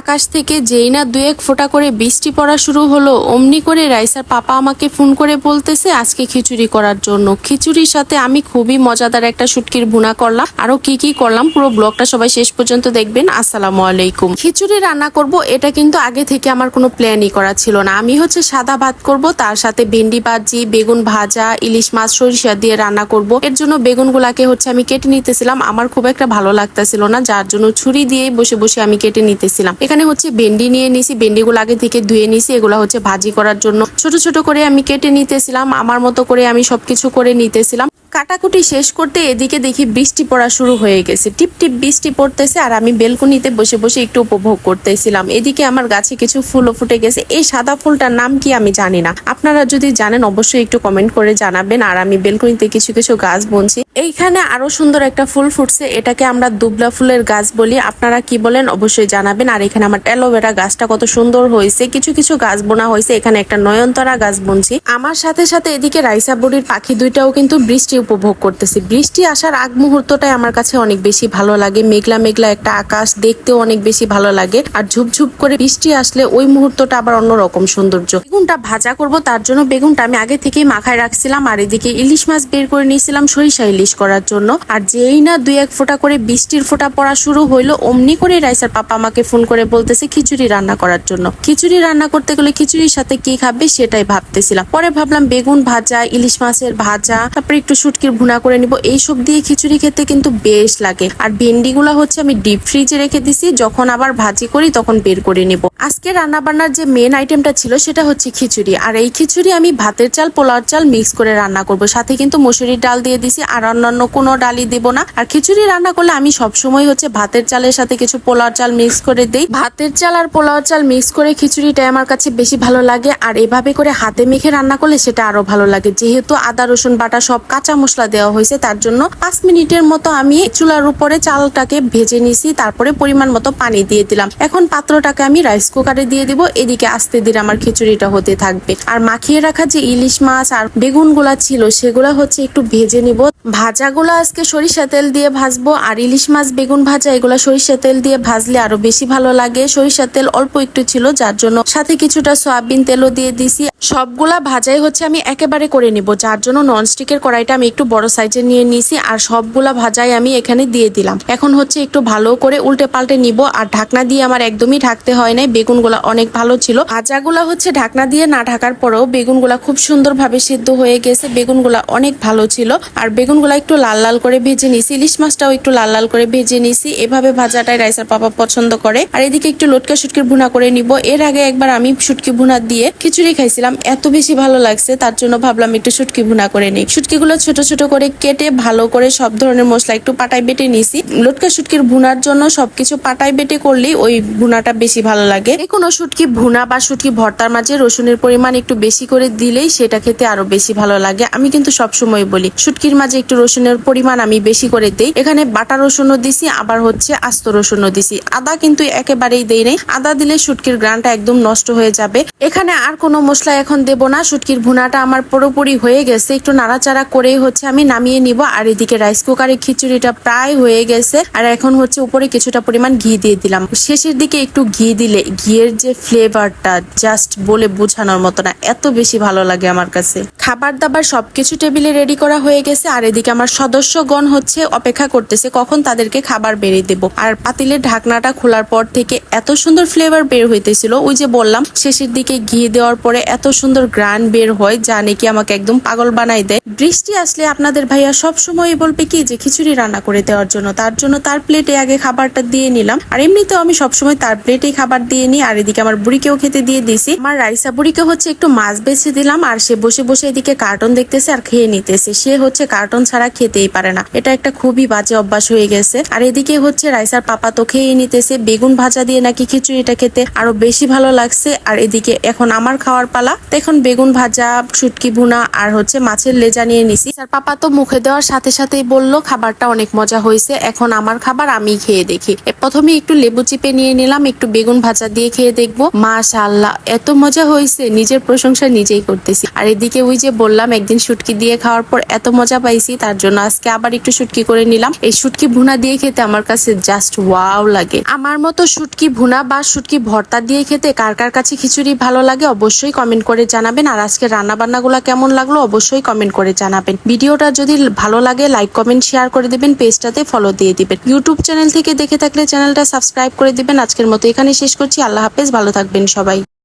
আকাশ থেকে যেই না দু এক ফোঁটা করে বৃষ্টি পড়া শুরু হলো, অমনি করে রাইসার পাপা আমাকে ফোন করে বলতেছে, আজকে খিচুড়ি করার জন্য। খিচুড়ির সাথে আমি খুবই মজাদার একটা শুটকির ভুনা করলাম। আরও কি কি করলাম, পুরো ব্লগটা সবাই শেষ পর্যন্ত দেখবেন। আসসালামু আলাইকুম। খিচুড়ি রান্না করব, এটা কিন্তু আগে থেকে আমার কোনো প্ল্যানই করা ছিল না। আমি হচ্ছে সাদা ভাত করব, তার সাথে ভেন্ডি ভাজি, বেগুন ভাজা, ইলিশ মাছ, সরিষা দিয়ে রান্না করব। এর জন্য বেগুনগুলাকে হচ্ছে আমি কেটে নিতেছিলাম। আমার খুব একটা ভালো লাগতেছিল না, যার জন্য ছুরি দিয়ে বসে বসে আমি কেটে নিতেছিলাম। এখানে হচ্ছে ভেন্ডি নিয়ে নিছি, ভেন্ডিগুলো আগে থেকে ধুয়ে নিছি, এগুলো হচ্ছে ভাজি করার জন্য। ছোট ছোট করে আমি কেটে নিতেছিলাম, আমার মতো করে আমি সবকিছু করে নিতেছিলাম। কাটাকুটি শেষ করতে এদিকে দেখি বৃষ্টি পড়া শুরু হয়ে গেছে। টিপ টিপ বৃষ্টি পড়তেছে আর আমি বেলকনিতে বসে বসে একটু উপভোগ করতেছিলাম। এদিকে আমার গাছে কিছু ফুলও ফুটে গেছে। এই সাদা ফুলটার নাম কি আমি জানি না। আপনারা যদি জানেন অবশ্যই একটু কমেন্ট করে জানাবেন আর আমি বেলকনিতে কিছু কিছু গাছ বুনছি। এইখানে আরও সুন্দর একটা ফুল ফুটছে। এটাকে আমরা দুবলা ফুলের গাছ বলি। আপনারা কি বলেন অবশ্যই জানাবেন। আর এখানে আমার অ্যালোভেরা গাছটা কত সুন্দর হয়েছে। কিছু কিছু গাছ বোনা হয়েছে। এখানে একটা নয়নতরা গাছ বুনছি। আমার সাথে সাথে এদিকে রাইসা বড়ির পাখি দুইটাও কিন্তু বৃষ্টি উপভোগ করতেছি। বৃষ্টি আসার আগ মুহূর্তটাই আমার কাছে অনেক বেশি ভালো লাগে। মেঘলা মেঘলা একটা আকাশ দেখতেও অনেক বেশি ভালো লাগে। আর ঝুপঝুপ করে বৃষ্টি আসলে ওই মুহূর্তটা আবার অন্যরকম সৌন্দর্য। বেগুনটা ভাজা করব, তার জন্য বেগুনটা আমি আগে থেকেই মাখায় রাখছিলাম আর এদিকে ইলিশ মাছ বের করে নিয়েছিলাম সরিষা ইলিশ করার জন্য। আর যেই না দুই এক ফোঁটা করে বৃষ্টির ফোঁটা পড়া শুরু হইল, অমনি করে রাইসার পাপা আমাকে ফোন করে বলতেছে খিচুড়ি রান্না করার জন্য। খিচুড়ি রান্না করতে গেলে খিচুড়ির সাথে কি খাবে সেটাই ভাবতেছিলাম। পরে ভাবলাম বেগুন ভাজা, ইলিশ মাছের ভাজা, তারপরে একটু শুটকির ভুনা করে নিব। এইসব দিয়ে খিচুড়ি খেতে কিন্তু বেশ লাগে। আর ভেন্ডিগুলো হচ্ছে আমি ডিপ ফ্রিজে রেখে দিছি। যখন আবার ভাজি করি তখন বের করে নিব। আজকে রান্না বান্নার যে মেন আইটেমটা ছিল সেটা হচ্ছে খিচুড়ি। আর এই খিচুড়ি আমি ভাতের চাল পোলার চাল মিক্স করে রান্না করব। সাথে কিন্তু মসুরির ডাল দিয়ে দিছি। আর অন্যান্য কোনো ডালই দেব না। আর খিচুড়ি রান্না করলে আমি সবসময় হচ্ছে ভাতের চালের সাথে কিছু পোলার চাল মিক্স করে দেই। ভাতের চাল আর পোলাও চাল মিক্স করে খিচুড়িটাই আমার কাছে বেশি ভালো লাগে। আর এভাবে করে হাতে মেখে রান্না করলে সেটা আরও ভালো লাগে। যেহেতু আদা, রসুন, বাটা সব কাঁচা মশলা দেওয়া হয়েছে, তার জন্য পাঁচ মিনিটের মতো আমি চুলার উপরে চালটাকে ভেজে নিছি, তারপরে পরিমাণ মতো পানি দিয়ে দিলাম। এখন পাত্রটাকে আমি রাইস কুকারে দিয়ে দিব, এদিকে আস্তে ধীরে আমার খিচুড়িটা হতে থাকবে। আর মাখিয়ে রাখা যে ইলিশ মাছ আর বেগুনগুলা ছিল, সেগুলা হচ্ছে একটু ভেজে নিব। ভাজাগুলো আজকে সরিষা তেল দিয়ে ভাজবো, আর ইলিশ মাছ, বেগুন ভাজা, এগুলা সরিষা তেল দিয়ে ভাজলে আরও বেশি ভালো লাগে। সরিষা তেল অল্প একটু ছিল, যার জন্য সাথে কিছুটা সয়াবিন তেলও দিয়ে দিছি। সবগুলা ভাজাই হচ্ছে আমি একেবারে করে নিব, যার জন্য ননস্টিকের কড়াইটা আমি একটু বড় সাইজের নিয়ে নিছি, আর সবগুলা ভাজাই আমি এখানে দিয়ে দিলাম। এখন হচ্ছে একটু ভালো করে উল্টে পাল্টে নিব, আর ঢাকনা দিয়ে আমার একদমই ঢাকতে হয় নাই, বেগুনগুলা অনেক ভালো ছিল। ভাজাগুলা হচ্ছে ঢাকনা দিয়ে না ঢাকার পরেও বেগুনগুলা খুব সুন্দরভাবে সিদ্ধ হয়ে গেছে, বেগুনগুলা অনেক ভালো ছিল। আর বেগুনগুলা একটু লাল লাল করে ভেজে নিছি, ইলিশ মাছটাও একটু লাল লাল করে ভেজে নিছি, এভাবে ভাজাটাই রাইসার পাপা পছন্দ করে। আর এদিকে একটু লটকা শুটকির ভুনা করে নিব, এর আগে একবার আমি শুটকি ভুনা দিয়ে খিচুড়ি খাইছিলাম, এত বেশি ভালো লাগছে, তার জন্য ভাবলাম একটু শুটকি ভুনা করে নিই। শুটকিগুলো ছোট ছোট ছোট করে কেটে ভালো করে সব ধরনের মশলা একটু পাটায় বেটে নিছি। লটকা শুটকির ভুনার জন্য সবকিছু পাটায় বেটে করলেই ওই ভুনাটা বেশি ভালো লাগে। কোনো শুটকি ভুনা বা শুটকি ভর্তার মাঝে রসুনের পরিমাণ একটু বেশি করে দিলেই সেটা খেতে আরও বেশি ভালো লাগে। আমি কিন্তু সবসময় বলি, শুটকির মাঝে একটু রসুনের পরিমাণ আমি বেশি করে দেই। এখানে বাটা রসুনও দিছি, আবার হচ্ছে আস্ত রসুনও দিছি। আদা কিন্তু একেবারেই দেই নাই। আদা দিলে শুটকির গ্রানটা একদম নষ্ট হয়ে যাবে। এখানে আর কোনো মশলা এখন দেব না। শুটকির ভুনাটা আমার পুরোপুরি হয়ে গেছে। একটু নাড়াচাড়া করেই হচ্ছে আমি নামিয়ে নিব। আর এদিকে রাইস কুকারে খিচুড়িটা প্রায় হয়ে গেছে। আর এখন হচ্ছে উপরে কিছুটা পরিমাণ ঘি দিয়ে দিলাম। শেষের দিকে একটু ঘি দিলে ঘিয়ের যে ফ্লেভারটা জাস্ট বলে বোঝানোর মতো না, এত বেশি ভালো লাগে আমার কাছে। খাবার দাবার সবকিছু টেবিলে রেডি করা হয়ে গেছে। আর এদিকে আমার সদস্যগণ হচ্ছে অপেক্ষা করতেছে কখন তাদেরকে খাবার বেড়ে দেব। আর পাতিলের ঢাকনাটা খোলার পর থেকে এত সুন্দর ফ্লেভার বের হইতেছিল। ওই যে বললাম, শেষের দিকে ঘি দেওয়ার পরে এত সুন্দর গ্রান বের হয়, যা নাকি আমাকে একদম পাগল বানাই দেয়। বৃষ্টি আসলে আপনাদের ভাইয়া সব সময় বলবে কি যে খিচুড়ি রান্না করে দেওয়ার জন্য। তার জন্য তার প্লেটে আগে খাবারটা দিয়ে নিলাম। আর এমনিতেও আমি সবসময় তার প্লেটেই খাবার দিয়ে নিই। আর এদিকে আমার বুড়িকেও খেতে দিয়ে দিছি আমার রাইসা বুড়িকে হচ্ছে একটু মাছ বেছে দিলাম। আর সে বসে বসে এদিকে কার্টুন দেখতেছে আর খেয়ে নিতেছে। সে হচ্ছে কার্টুন ছাড়া খেতেই পারে না। এটা একটা খুবই বাজে অভ্যাস হয়ে গেছে। আর এদিকে হচ্ছে রাইসার পাপা তো খেয়ে নিতেছে। বেগুন ভাজা দিয়ে নাকি খিচুড়িটা খেতে আরও বেশি ভালো লাগছে। আর এদিকে এখন আমার খাওয়ার পালা। এখন বেগুন ভাজা, শুটকি ভুনা আর হচ্ছে মাছের লেজা নিয়ে নিছি। আর পাপা তো মুখে দেওয়ার সাথে সাথেই বলল, খাবারটা অনেক মজা হয়েছে, এখন আমার খাবার আমি খেয়ে দেখি। প্রথমে একটু লেবু চিপে নিয়ে নিলাম, একটু বেগুন ভাজা দিয়ে খেয়ে দেখব। মাশাআল্লাহ, এত মজা হয়েছে, নিজের প্রশংসা নিজেই করতেছি। আর এদিকে ওই যে বললাম, একদিন শুটকি দিয়ে খাওয়ার পর এত মজা পাইছি, তার জন্য আজকে আবার একটু শুটকি করে নিলাম। এই শুটকি ভুনা দিয়ে খেতে আমার কাছে জাস্ট ওয়াও লাগে। আমার মতো শুটকি ভুনা বা শুটকি ভর্তা দিয়ে খেতে কার কার কাছে খিচুড়ি ভালো লাগে অবশ্যই কমেন্ট করে জানাবেন। আর আজকে রান্না বান্নাগুলো কেমন লাগল অবশ্যই কমেন্ট করে জানাবেন। ভিডিওটা যদি ভালো লাগে লাইক কমেন্ট শেয়ার করে দেবেন পেজটাতে ফলো দিয়ে দিবেন। ইউটিউব চ্যানেল থেকে দেখে থাকলে চ্যানেলটা সাবস্ক্রাইব করে দিবেন। আজকের মতো এখানে শেষ করছি। আল্লাহ হাফেজ, ভালো থাকবেন সবাই।